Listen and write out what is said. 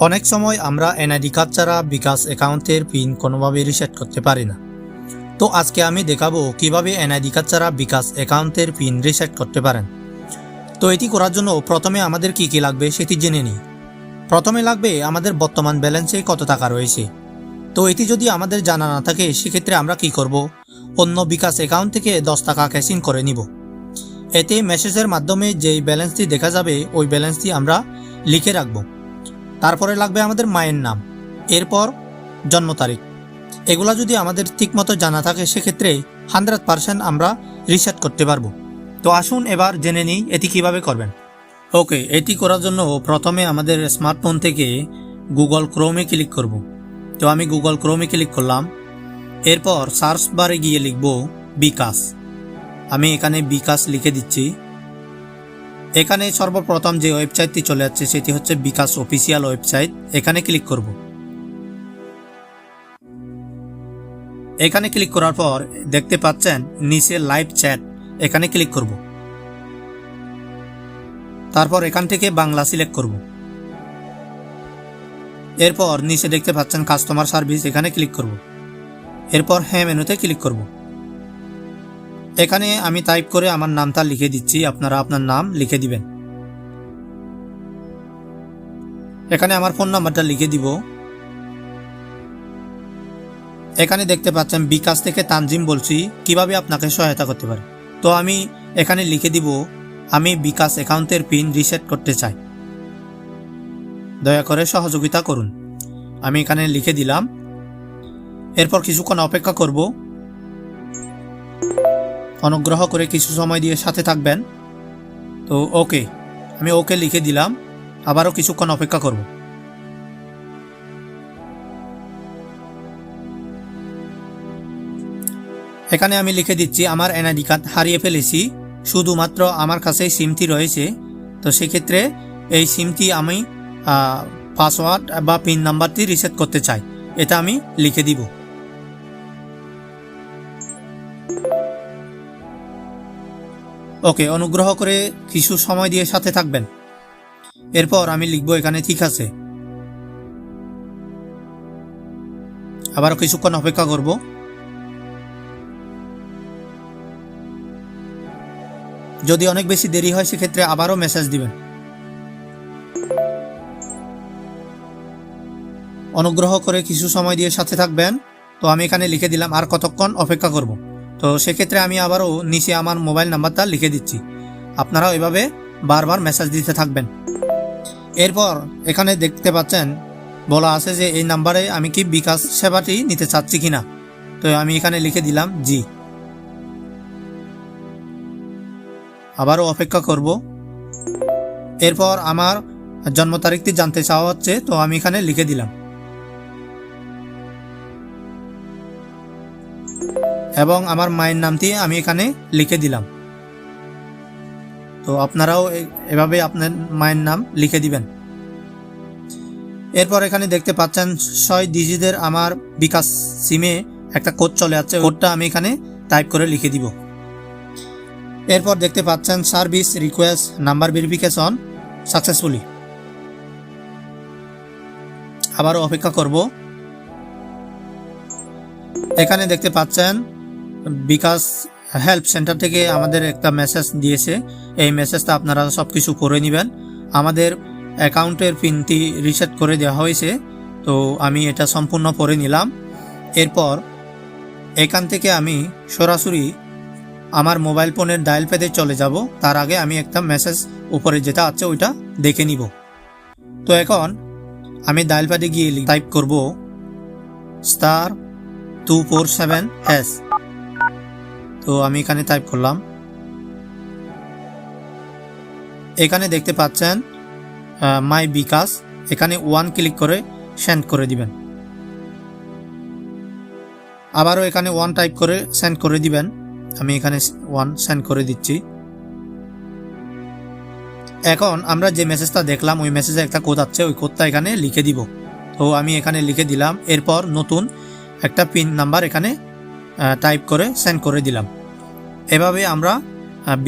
অনেক সময় আমরা এনআইডি কার্ড ছাড়া বিকাশ অ্যাকাউন্টের পিন কোনোভাবে রিসেট করতে পারি না। তো আজকে আমি দেখাবো কীভাবে এনআইডি কার্ড ছাড়া বিকাশ অ্যাকাউন্টের পিন রিসেট করতে পারেন। তো এটি করার জন্য প্রথমে আমাদের কি কি লাগবে সেটি জেনে নিই। প্রথমে লাগবে আমাদের বর্তমান ব্যালেন্সে কত টাকা রয়েছে। তো এটি যদি আমাদের জানা না থাকে, সেক্ষেত্রে আমরা কি করব? অন্য বিকাশ অ্যাকাউন্ট থেকে দশ টাকা ক্যাশিং করে নিব। এতে মেসেজের মাধ্যমে যেই ব্যালেন্সটি দেখা যাবে, ওই ব্যালেন্সটি আমরা লিখে রাখব। তারপরে লাগবে আমাদের মায়ের নাম। এরপর জন্ম তারিখ। এগুলো যদি আমাদের ঠিকমতো জানা থাকে, সেক্ষেত্রে হান্ড্রেড পারসেন্ট আমরা রিসার্চ করতে পারব। তো আসুন এবার জেনে নিই এটি কীভাবে করবেন। ওকে, এটি করার জন্য প্রথমে আমাদের স্মার্টফোন থেকে গুগল ক্রোমে ক্লিক করব। তো আমি গুগল ক্রোমে ক্লিক করলাম। এরপর সার্চ বারে গিয়ে লিখব বিকাশ। আমি এখানে বিকাশ লিখে দিচ্ছি। এখানে সর্বপ্রথম যে ওয়েবসাইটটি চলে যাচ্ছে সেটি হচ্ছে বিকাশ অফিসিয়াল ওয়েবসাইট। এখানে ক্লিক করব। এখানে ক্লিক করার পর দেখতে পাচ্ছেন নিচে লাইভ চ্যাট। এখানে ক্লিক করব। তারপর এখান থেকে বাংলা সিলেক্ট করব। এরপর নিচে দেখতে পাচ্ছেন কাস্টমার সার্ভিস, এখানে ক্লিক করব। এরপর হ্যাঁ মেনুতে ক্লিক করব। এখানে আমি টাইপ করে আমার নামটা লিখে দিচ্ছি। আপনারা আপনার নাম লিখে দিবেন। এখানে আমার ফোন নাম্বারটা লিখে দিব। এখানে দেখতে পাচ্ছেন, বিকাশ থেকে তানজিম বলছি, কীভাবে আপনাকে সহায়তা করতে পারে? তো আমি এখানে লিখে দিব, আমি বিকাশ অ্যাকাউন্টের পিন রিসেট করতে চাই। দয়া করে সহযোগিতা করুন। আমি এখানে লিখে দিলাম। এরপর কিছুক্ষণ অপেক্ষা করব। অনুগ্রহ করে কিছু সময় দিয়ে সাথে থাকবেন। তো ওকে, আমি ওকে লিখে দিলাম, আবারও কিছুক্ষণ অপেক্ষা করব। এখানে আমি লিখে দিচ্ছি, আমার এনআইডি কার্ড হারিয়ে ফেলেছি, শুধুমাত্র আমার কাছে সিমটি রয়েছে। তো সেক্ষেত্রে এই সিমটি আমি পাসওয়ার্ড বা পিন নাম্বারটি রিসেট করতে চাই। এটা আমি লিখে দিব। ওকে অনুগ্রহ করে কিছু সময় দিয়ে সাথে থাকবেন। এরপর আমি লিখব এখানে ঠিক আছে। আবারও কিছুক্ষণ অপেক্ষা করব। যদি অনেক বেশি দেরি হয়, সেক্ষেত্রে আবারও মেসেজ দিবেন। অনুগ্রহ করে কিছু সময় দিয়ে সাথে থাকবেন। তো আমি এখানে লিখে দিলাম আর কতক্ষণ অপেক্ষা করব। তো সেক্ষেত্রে আমি আবারও নিচে আমার মোবাইল নাম্বারটা লিখে দিচ্ছি। আপনারা এভাবে বারবার মেসেজ দিতে থাকবেন। এরপর এখানে দেখতে পাচ্ছেন, বলা আছে যে এই নাম্বারে আমি কি বিকাশ সেবাটি নিতে চাচ্ছি কিনা। তো আমি এখানে লিখে দিলাম, জি। আবারও অপেক্ষা করব। এরপর আমার জন্ম তারিখটি জানতে চাওয়া হচ্ছে, তো আমি এখানে লিখে দিলাম। এবং আমার মায়ের নামটি আমি এখানে লিখে দিলাম। তো আপনারাও এভাবে আপনার মায়ের নাম লিখে দিবেন। এরপর এখানে দেখতে পাচ্ছেন ছয় ডিজিটের আমার বিকাশ সিমে একটা কোড চলে যাচ্ছে কোডটা আমি এখানে টাইপ করে লিখে দিব। এরপর দেখতে পাচ্ছেন service request, number verification successfully. আবারও অপেক্ষা করব। এখানে দেখতে পাচ্ছেন বিকাশ হেল্প সেন্টার থেকে আমাদের একটা মেসেজ দিয়েছে। এই মেসেজটা আপনারা সব কিছু করে নেবেন। আমাদের অ্যাকাউন্টের পিনটি রিসেট করে দেওয়া হয়েছে। তো আমি এটা সম্পূর্ণ করে নিলাম। এরপর এখান থেকে আমি সরাসরি আমার মোবাইল ফোনের ডায়াল প্যাডে চলে যাব। তার আগে আমি একটা মেসেজ উপরে যেটা আছে ওইটা দেখে নিব। তো এখন আমি ডায়াল প্যাডে গিয়ে টাইপ করব star two four seven hash তো আমি এখানে টাইপ করলাম। এখানে দেখতে পাচ্ছেন মাই বিকাশ। এখানে ওয়ান ক্লিক করে সেন্ড করে দিবেন। আবারও এখানে ওয়ান টাইপ করে সেন্ড করে দিবেন। আমি এখানে ওয়ান সেন্ড করে দিচ্ছি। এখন আমরা যে মেসেজটা দেখলাম, ওই মেসেজে একটা কোড আছে ওই কোডটা এখানে লিখে দিব। তো আমি এখানে লিখে দিলাম। এরপর নতুন একটা পিন নাম্বার এখানে টাইপ করে সেন্ড করে দিলাম। এভাবে আমরা বিকাশ